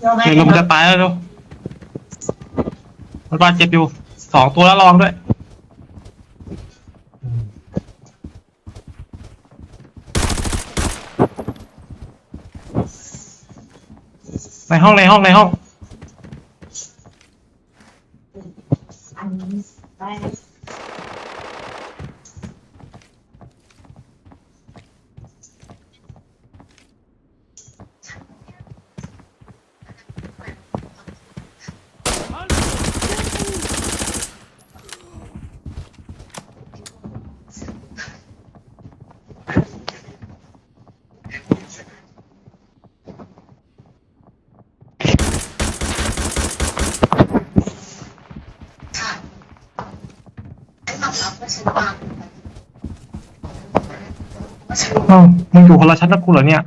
เดี๋ยวลมจะตายแล้วเร็วมันบาดเจ็บอยู่สองตัวแล้วระวังด้วยในห้องในห้องในห้อง อันนี้ไอ้าวมึงอยู่คนละชั้นกับกูเหรอเนี่ย